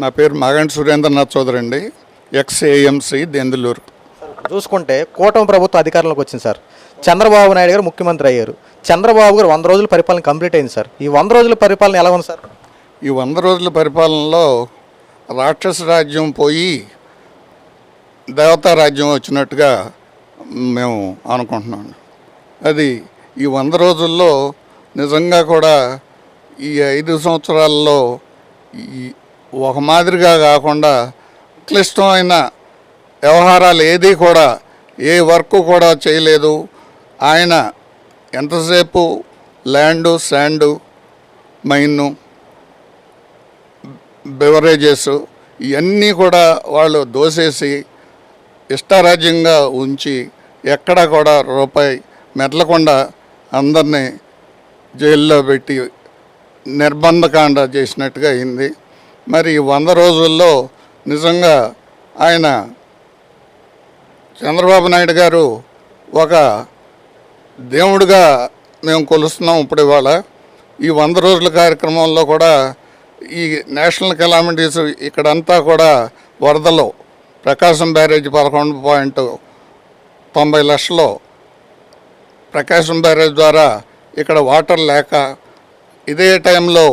నా పేరు మాగంటి సురేంద్రనాథ్ చౌదరి అండి ఎక్స్ ఏఎంసీ దెందులూరు చూసుకుంటే కూటమి ప్రభుత్వం అధికారంలోకి వచ్చింది సార్. చంద్రబాబు నాయుడు గారు ముఖ్యమంత్రి అయ్యారు. చంద్రబాబు గారు వంద రోజుల పరిపాలన కంప్లీట్ అయింది సార్. ఈ వంద రోజుల పరిపాలన ఎలా ఉంది సార్? ఈ వంద రోజుల పరిపాలనలో రాక్షస రాజ్యం పోయి దేవతా రాజ్యం వచ్చినట్టుగా మేము అనుకుంటున్నాం. అది ఈ వంద రోజుల్లో నిజంగా కూడా ఈ ఐదు సంవత్సరాల్లో ఈ ఒక మాదిరిగా కాకుండా క్లిష్టమైన వ్యవహారాలు ఏదీ కూడా ఏ వర్క్ కూడా చేయలేదు. ఆయన ఎంతసేపు ల్యాండు శాండు మైన్ను బెవరేజెస్ ఇవన్నీ కూడా వాళ్ళు దోసేసి ఇష్టారాజ్యంగా ఉంచి ఎక్కడా కూడా రూపాయి మెదలకుండా అందరినీ జైల్లో పెట్టి నిర్బంధకాండ చేసినట్టుగా అయింది. మరి వంద రోజుల్లో నిజంగా ఆయన చంద్రబాబు నాయుడు గారు ఒక దేవుడిగా మేము కొలుస్తున్నాం ఇప్పుడు ఇవాళ. ఈ వంద రోజుల కార్యక్రమంలో కూడా ఈ నేషనల్ కెలామిటీస్ ఇక్కడంతా కూడా వరదలు ప్రకాశం బ్యారేజ్ పదకొండు పాయింట్ తొంభై లక్షలు ప్రకాశం బ్యారేజ్ ద్వారా ఇక్కడ వాటర్ లేక ఇదే టైంలో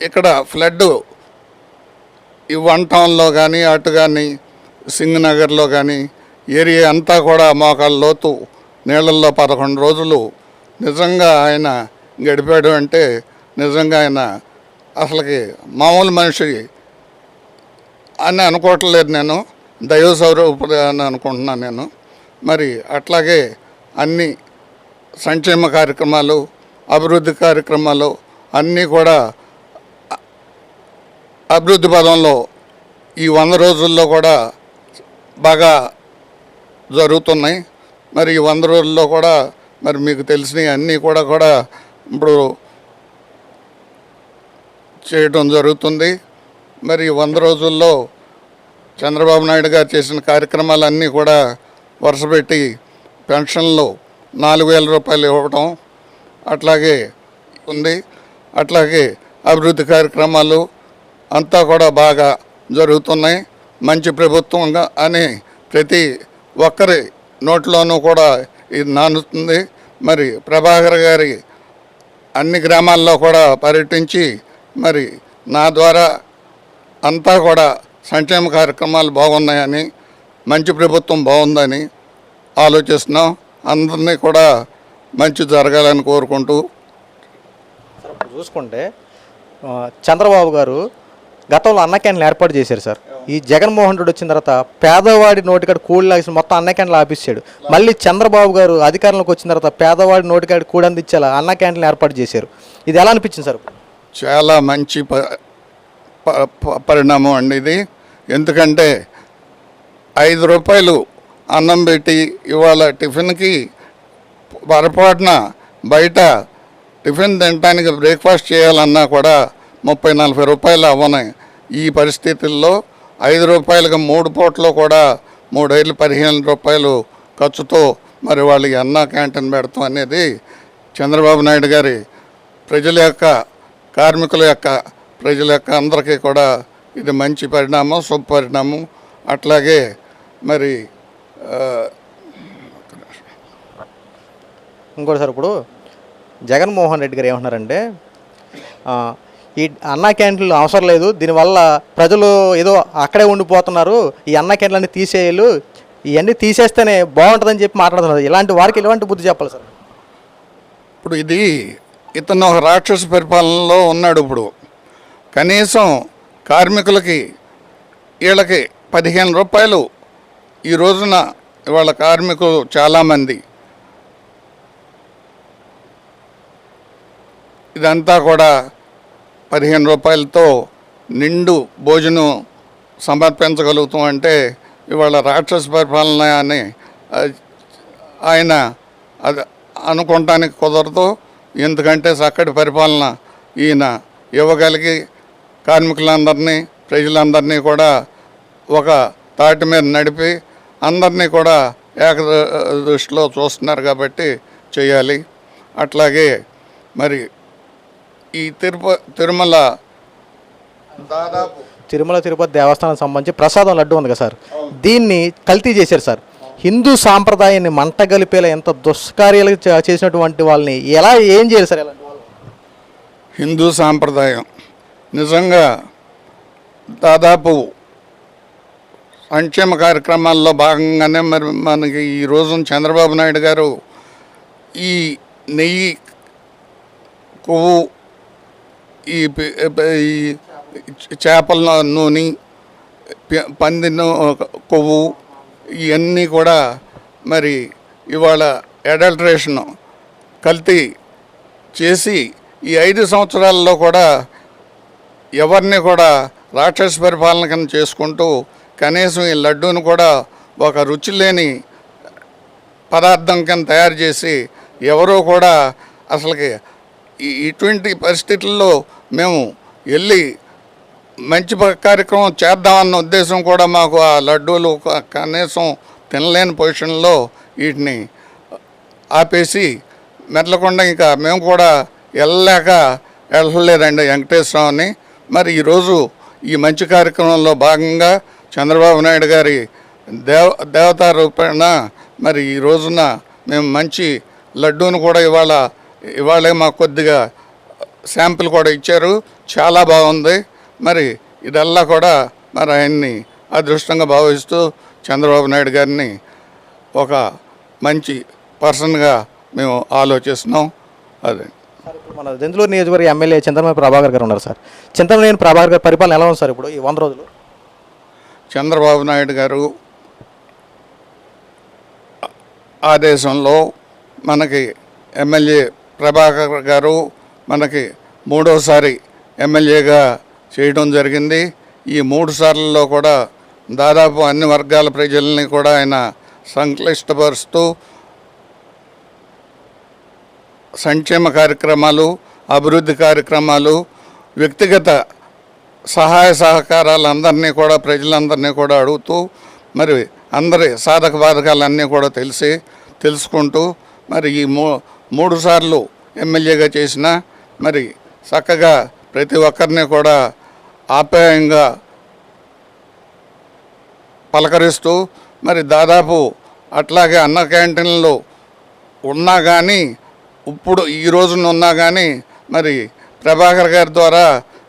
ఇక్కడ ఫ్లడ్ ఈ వన్ టౌన్లో కానీ అటు కానీ సింగనగర్లో కానీ ఏరియా అంతా కూడా మోకాళ్ళ లోతు నీళ్ళల్లో పదకొండు రోజులు నిజంగా ఆయన గడిపాడు అంటే నిజంగా ఆయన అసలుకి మామూలు మనిషి అని అనుకోవట్లేదు నేను. దైవ స్వరూపుడు అని అనుకుంటున్నాను నేను. మరి అట్లాగే అన్ని సంక్షేమ కార్యక్రమాలు అభివృద్ధి కార్యక్రమాలు అన్నీ కూడా అభివృద్ధి పదంలో ఈ వంద రోజుల్లో కూడా బాగా జరుగుతున్నాయి. మరి ఈ వంద రోజుల్లో కూడా మరి మీకు తెలిసినవి అన్నీ కూడా కూడా ఇప్పుడు చేయటం జరుగుతుంది. మరి వంద రోజుల్లో చంద్రబాబు నాయుడు గారు చేసిన కార్యక్రమాలన్నీ కూడా వరుసపెట్టి పెన్షన్లు నాలుగు వేల రూపాయలు ఇవ్వటం అట్లాగే ఉంది. అట్లాగే అభివృద్ధి కార్యక్రమాలు అంతా కూడా బాగా జరుగుతున్నాయి. మంచి ప్రభుత్వంగా అని ప్రతి ఒక్కరి నోట్లోనూ కూడా ఇది నానుతుంది. మరి ప్రభాకర్ గారి అన్ని గ్రామాల్లో కూడా పర్యటించి మరి నా ద్వారా అంతా కూడా సంక్షేమ కార్యక్రమాలు బాగున్నాయని మంచి ప్రభుత్వం బాగుందని ఆలోచిస్తున్నాం. అందరినీ కూడా మంచి జరగాలని కోరుకుంటూ. చూసుకుంటే చంద్రబాబు గారు గతంలో అన్న క్యాంటీన్లు ఏర్పాటు చేశారు సార్. ఈ జగన్మోహన్ రెడ్డి వచ్చిన తర్వాత పేదవాడి నోటికాడ కూడి లాగేసి మొత్తం అన్న క్యాంటీన్లు ఆపిస్తాడు మళ్ళీ చంద్రబాబు గారు అధికారంలోకి వచ్చిన తర్వాత పేదవాడి నోటికాడ కూడి అందించేలా అన్న క్యాంటీన్లు ఏర్పాటు చేశారు. ఇది ఎలా అనిపించింది సార్? చాలా మంచి ప ప- పరిణామం అండి ఇది. ఎందుకంటే ఐదు రూపాయలు అన్నం పెట్టి ఇవాళ టిఫిన్కి పొరపాటున బయట టిఫిన్ తినడానికి బ్రేక్ఫాస్ట్ చేయాలన్నా కూడా ముప్పై నలభై రూపాయలు అవ్వనాయి ఈ పరిస్థితుల్లో ఐదు రూపాయలకు మూడు పూటలు కూడా మూడేళ్ళు పదిహేను రూపాయలు ఖర్చుతో మరి వాళ్ళకి అన్న క్యాంటీన్ పెడతాం అనేది చంద్రబాబు నాయుడు గారి ప్రజల యొక్క కార్మికుల యొక్క ప్రజల యొక్క అందరికీ కూడా ఇది మంచి పరిణామం శుభ పరిణామం. అట్లాగే మరి ఇంకోటి సార్ ఇప్పుడు జగన్మోహన్ రెడ్డి గారు ఏమంటున్నారంటే ఈ అన్న క్యాంటీన్లు అవసరం లేదు. దీనివల్ల ప్రజలు ఏదో అక్కడే ఉండిపోతున్నారు. ఈ అన్న క్యాంటీన్లన్నీ తీసేయాలి. ఇవన్నీ తీసేస్తేనే బాగుంటుందని చెప్పి మాట్లాడుతున్నారు. ఇలాంటి వారికి ఎలాంటి బుద్ధి చెప్పాలి సార్? ఇప్పుడు ఇది ఇతను ఒక రాక్షస పరిపాలనలో ఉన్నాడు ఇప్పుడు. కనీసం కార్మికులకి వీళ్ళకి పదిహేను రూపాయలు ఈ రోజున ఇవాళ కార్మికులు చాలామంది ఇదంతా కూడా పదిహేను రూపాయలతో నిండు భోజనం సమర్పించగలుగుతాం అంటే ఇవాళ రాక్షస పరిపాలన అని ఆయన అది అనుకోవటానికి కుదరదు. ఎందుకంటే చక్కటి పరిపాలన ఈయన ఇవ్వగలిగి కార్మికులందరినీ ప్రజలందరినీ కూడా ఒక తాటి మీద నడిపి అందరినీ కూడా ఏక దృష్టిలో చూస్తున్నారు కాబట్టి చేయాలి. అట్లాగే మరి ఈ తిరుప తిరుమల దాదాపు తిరుమల తిరుపతి దేవస్థానం సంబంధించి ప్రసాదం లడ్డు ఉంది కదా సార్. దీన్ని కల్తీ చేశారు సార్. హిందూ సాంప్రదాయాన్ని మంట గలిపేలా ఎంత దుష్కార్యాలు చేసినటువంటి వాళ్ళని ఎలా ఏం చేయాలి సార్ హిందూ సాంప్రదాయం నిజంగా దాదాపు సంక్షేమ కార్యక్రమాల్లో భాగంగానే మరి మనకి ఈ రోజున చంద్రబాబు నాయుడు గారు ఈ నెయ్యి కొవ్వు ఈ ఈ చేపల నూనె పి- పంది నూ- కొవ్వు ఇవన్నీ కూడా మరి ఇవాళ అడల్ట్రేషన్ కల్తీ చేసి ఈ ఐదు సంవత్సరాల్లో కూడా ఎవరిని కూడా రాక్షస పరిపాలన కింద చేసుకుంటూ కనీసం ఈ లడ్డూను కూడా ఒక రుచి లేని పదార్థం కింద తయారు చేసి ఎవరో కూడా అసలుకి ఇటువంటి పరిస్థితుల్లో మేము వెళ్ళి మంచి కార్యక్రమం చేద్దామన్న ఉద్దేశం కూడా మాకు ఆ లడ్డూలు కనీసం తినలేని పొజిషన్లో వీటిని ఆపేసి మెట్లకుండా ఇంకా మేము కూడా వెళ్ళలేక వెళ్ళలేదండి వెంకటేశ్వరరావుని మరి ఈరోజు ఈ మంచి కార్యక్రమంలో భాగంగా చంద్రబాబు నాయుడు గారి దేవ దేవతా రూపేణ మరి ఈ రోజున మేము మంచి లడ్డూను కూడా ఇవాళ ఇవాళే మాకు కొద్దిగా శాంపిల్ కూడా ఇచ్చారు. చాలా బాగుంది. మరి ఇదల్లా కూడా మరి ఆయన్ని అదృష్టంగా భావిస్తూ చంద్రబాబు నాయుడు గారిని ఒక మంచి పర్సన్గా మేము ఆలోచిస్తున్నాం. అదే. మన దెందులూరు నియోజకవర్గ ఎమ్మెల్యే చింతమనేని ప్రభాకర్ గారు ఉన్నారు సార్. చింతమనేని ప్రభాకర్ గారి పరిపాలన ఎలా ఉంది సార్ ఇప్పుడు ఈ వంద రోజులు? చంద్రబాబు నాయుడు గారు ఆదేశంలో మనకి ఎమ్మెల్యే ప్రభాకర్ గారు మనకి మూడోసారి ఎమ్మెల్యేగా చేయడం జరిగింది. ఈ మూడు సార్లలో కూడా దాదాపు అన్ని వర్గాల ప్రజల్ని కూడా ఆయన సంక్లిష్టపరుస్తూ సంక్షేమ కార్యక్రమాలు అభివృద్ధి కార్యక్రమాలు వ్యక్తిగత సహాయ సహకారాలు అందరినీ కూడా ప్రజలందరినీ కూడా అడుగుతూ మరి అందరి సాధక బాధకాలన్నీ కూడా తెలిసి తెలుసుకుంటూ మరి ఈ మూ మూడు సార్లు ఎమ్మెల్యేగా చేసిన మరి చక్కగా ప్రతి ఒక్కరిని కూడా ఆప్యాయంగా పలకరిస్తూ మరి దాదాపు అట్లాగే అన్న క్యాంటీన్లు ఉన్నా కానీ ఇప్పుడు ఈ రోజున ఉన్నా కానీ మరి ప్రభాకర్ గారి ద్వారా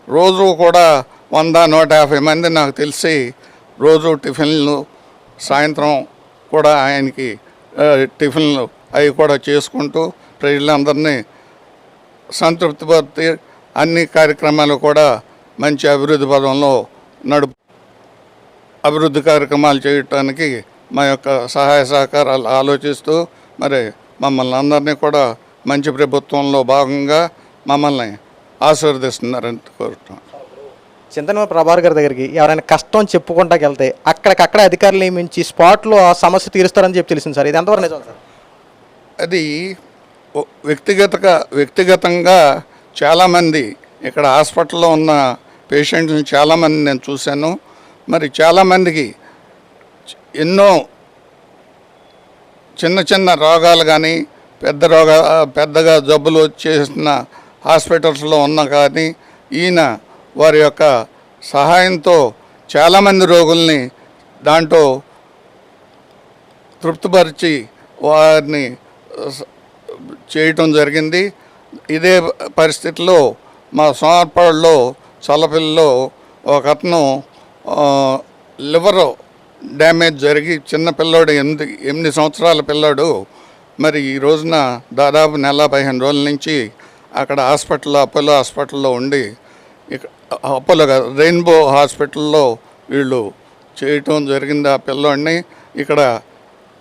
రోజు కూడా వంద నూట యాభై మంది నాకు తెలిసి రోజు టిఫిన్లు సాయంత్రం కూడా ఆయనకి టిఫిన్లు అవి కూడా చేసుకుంటూ ప్రజలందరినీ సంతృప్తిపరిచి అన్ని కార్యక్రమాలు కూడా మంచి అభివృద్ధి పదంలో నడుపు అభివృద్ధి కార్యక్రమాలు చేయటానికి మా యొక్క సహాయ సహకారాలు ఆలోచిస్తూ మరి మమ్మల్ని అందరినీ కూడా మంచి ప్రభుత్వంలో భాగంగా మమ్మల్ని ఆశీర్వదిస్తున్నారని కోరుతున్నాం చింతనమైన ప్రభాకర్ గారి దగ్గరికి ఎవరైనా కష్టం చెప్పుకుంటాకి వెళ్తే అక్కడికక్కడ అధికారులు నియమించి స్పాట్లో ఆ సమస్య తీరుస్తారని చెప్పి తెలిసింది సార్. ఇది ఎంతవరకు నిజం సార్? అది వ్యక్తిగతగా వ్యక్తిగతంగా చాలామంది ఇక్కడ హాస్పిటల్లో ఉన్న పేషెంట్స్ని చాలామంది నేను చూశాను. మరి చాలామందికి ఎన్నో చిన్న చిన్న రోగాలు కానీ పెద్ద రోగ పెద్దగా జబ్బులు చేసిన హాస్పిటల్స్లో ఉన్న కానీ ఈయన వారి యొక్క సహాయంతో చాలామంది రోగుల్ని దాంట్లో తృప్తిపరిచి వారిని చేయటం జరిగింది. ఇదే పరిస్థితిలో మా సోమర్పాడులో చల్లపిల్లలో ఒక అతను లివర్ డ్యామేజ్ జరిగి చిన్న పిల్లోడు ఎనిమిది ఎనిమిది సంవత్సరాల పిల్లోడు మరి ఈ రోజున దాదాపు నెల పదిహేను రోజుల నుంచి అక్కడ హాస్పిటల్లో అపోలో హాస్పిటల్లో ఉండి ఇక అపోలో రెయిన్బో హాస్పిటల్లో వీళ్ళు చేయటం జరిగింది ఆ పిల్లోడిని. ఇక్కడ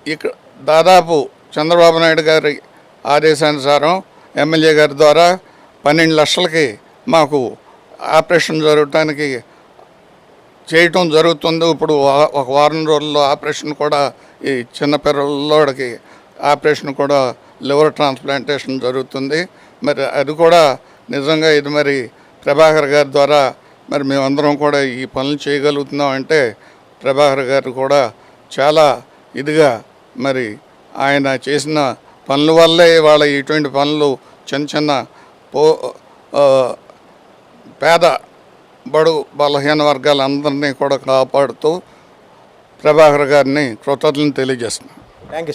ఇక్కడ దాదాపు చంద్రబాబు నాయుడు గారి ఆదేశానుసారం ఎమ్మెల్యే గారి ద్వారా పన్నెండు లక్షలకి మాకు ఆపరేషన్ జరగటానికి చేయటం జరుగుతుంది. ఇప్పుడు ఒక వారం రోజుల్లో ఆపరేషన్ కూడా ఈ చిన్నపిల్లలకి ఆపరేషన్ కూడా లివర్ ట్రాన్స్ప్లాంటేషన్ జరుగుతుంది. మరి అది కూడా నిజంగా ఇది మరి ప్రభాకర్ గారి ద్వారా మరి మేమందరం కూడా ఈ పనులు చేయగలుగుతున్నాం అంటే ప్రభాకర్ గారు కూడా చాలా ఇదిగా మరి ఆయన చేసిన పనుల వల్లే వాళ్ళ ఇటువంటి పనులు చిన్న చిన్న పో పేద బడు బలహీన వర్గాలందరినీ కూడా కాపాడుతూ ప్రభాకర్ గారిని కృతజ్ఞతలు తెలియజేస్తున్నాను థ్యాంక్ యూ